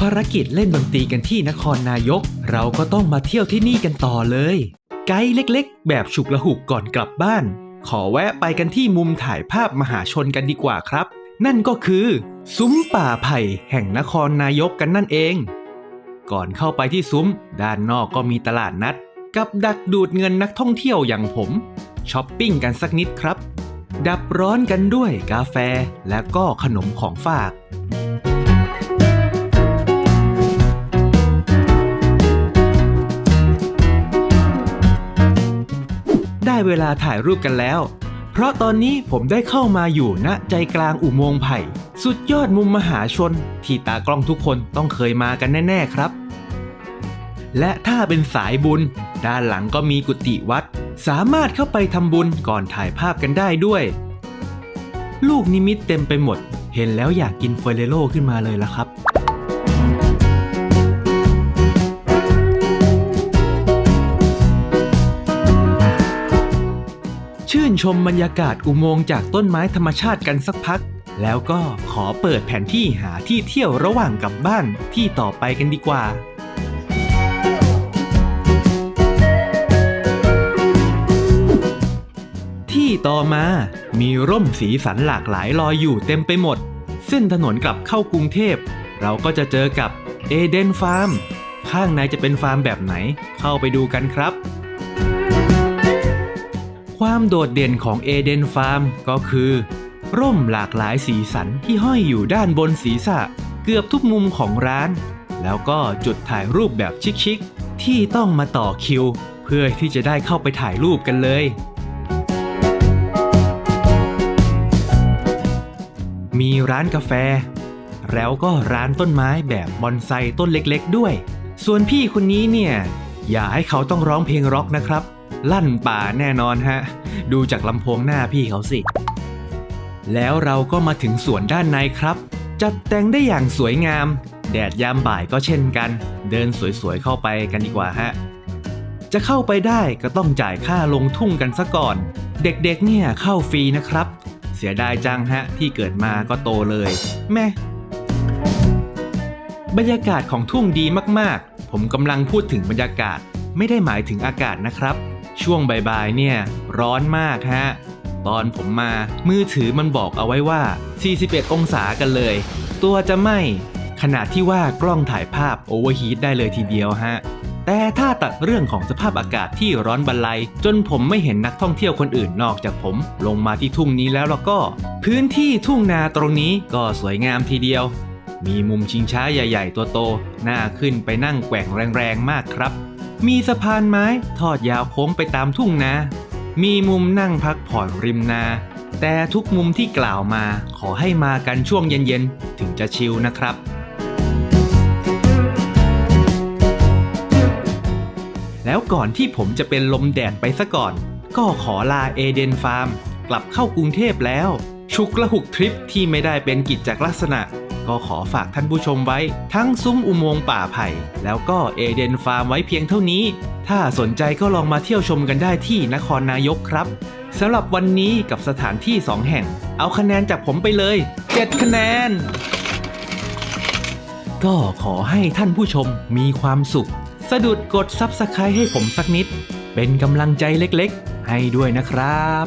ภารกิจเล่นดนตรีกันที่นครนายก เราก็ต้องมาเที่ยวที่นี่กันต่อเลย ไกด์เล็กๆ แบบฉุกละหุกก่อนกลับบ้าน ขอแวะไปกันที่มุมถ่ายภาพมหาชนกันดีกว่าครับ นั่นก็คือ ซุ้มป่าไผ่แห่งนครนายกกันนั่นเอง ก่อนเข้าไปที่ซุ้ม ด้านนอกก็มีตลาดนัด กับดักดูดเงินนักท่องเที่ยวอย่างผมช้อปปิ้งกันสักนิดครับ ดับร้อนกันด้วยกาแฟและก็ขนมของฝาก ได้เวลาถ่ายรูปกันแล้ว เพราะตอนนี้ผมได้เข้ามาอยู่ณใจกลางอุโมงค์ไผ่ สุดยอดมุมมหาชน ที่ตากล้องทุกคนต้องเคยมากันแน่ ๆ ครับ และถ้าเป็นสายบุญ ด้านหลังก็มีกุฏิวัด สามารถเข้าไปทำบุญก่อนถ่ายภาพกันได้ด้วย ลูกนิมิตเต็มไปหมด เห็นแล้วอยากกินเฟรเรโลขึ้นมาเลยละครับ ชมบรรยากาศอุโมงค์จากต้นไม้ธรรมชาติกันสักพัก แล้วก็ขอเปิดแผนที่หาที่เที่ยวระหว่างกลับบ้านที่ต่อไปกันดีกว่า ที่ต่อมามีร่มสีสันหลากหลายลอยอยู่เต็มไปหมด เส้นถนนกลับเข้ากรุงเทพ เราก็จะเจอกับเอเดนฟาร์ม ข้างในจะเป็นฟาร์มแบบไหน เข้าไปดูกันครับ ความโดดเด่นของเอเดนฟาร์มก็คือ ร่มหลากหลายสีสันที่ห้อยอยู่ด้านบนศีรษะ เกือบทุกมุมของร้าน แล้วก็จุดถ่ายรูปแบบชิคๆที่ต้องมาต่อคิว เพื่อที่จะได้เข้าไปถ่ายรูปกันเลย มีร้านกาแฟ แล้วก็ร้านต้นไม้แบบบอนไซต้นเล็กๆด้วย ส่วนพี่คนนี้เนี่ย อย่าให้เขาต้องร้องเพลงร็อกนะครับ ลั่นป่าแน่นอนฮะ ดูจากลำโพงหน้าพี่เขาสิ แล้วเราก็มาถึงสวนด้านในครับ จัดแต่งได้อย่างสวยงาม แดดยามบ่ายก็เช่นกัน เดินสวยๆเข้าไปกันดีกว่าฮะ จะเข้าไปได้ก็ต้องจ่ายค่าลงทุ่งกันซะก่อน เด็กๆเนี่ยเข้าฟรีนะครับ เสียดายจังฮะที่เกิดมาก็โตเลยแม่บรรยากาศของทุ่งดีมากๆ ผมกำลังพูดถึงบรรยากาศไม่ได้หมายถึงอากาศนะครับ ช่วงบ่ายๆเนี่ยร้อนมากฮะ ตอนผมมามือถือมันบอกเอาไว้ว่า 41 องศากันเลย ตัวจะไหมขนาดที่ว่ากล้องถ่ายภาพโอเวอร์ฮีทได้เลยทีเดียวฮะ แต่ถ้าตัดเรื่องของสภาพอากาศที่ร้อนบันไลจนผมไม่เห็นนักท่องเที่ยวคนอื่นนอกจากผม ลงมาที่ทุ่งนี้แล้วแล้วก็ พื้นที่ทุ่งนาตรงนี้ก็สวยงามทีเดียว มีมุมชิงช้าใหญ่ ๆ ตัวโต น่าขึ้นไปนั่งแกว่งแรงๆมากครับ มีสะพานไม้ทอดยาวโค้งไปตามทุ่งนา มีมุมนั่งพักผ่อนริมนา แต่ทุกมุมที่กล่าวมาขอให้มากันช่วงเย็นๆ ถึงจะชิลนะครับ แล้วก่อนที่ผมจะเป็นลมแดดไปซะก่อน ก็ขอลาเอเดนฟาร์ม กลับเข้ากรุงเทพแล้ว ชุกละหุกทริปที่ไม่ได้เป็นกิจจากลักษณะ ก็ขอฝากท่านผู้ชมไว้ ทั้งซุ้มอุโมงค์ป่าไผ่ แล้วก็เอเดนฟาร์มไว้เพียงเท่านี้ ถ้าสนใจก็ลองมาเที่ยวชมกันได้ที่นครนายกครับสำหรับวันนี้กับสถานที่ 2 แห่ง เอาคะแนนจากผมไปเลย 7 คะแนน ก็ขอให้ท่านผู้ชมมีความสุข สะดุดกด Subscribe ให้ผมสักนิด เป็นกำลังใจเล็กๆ ให้ด้วยนะครับ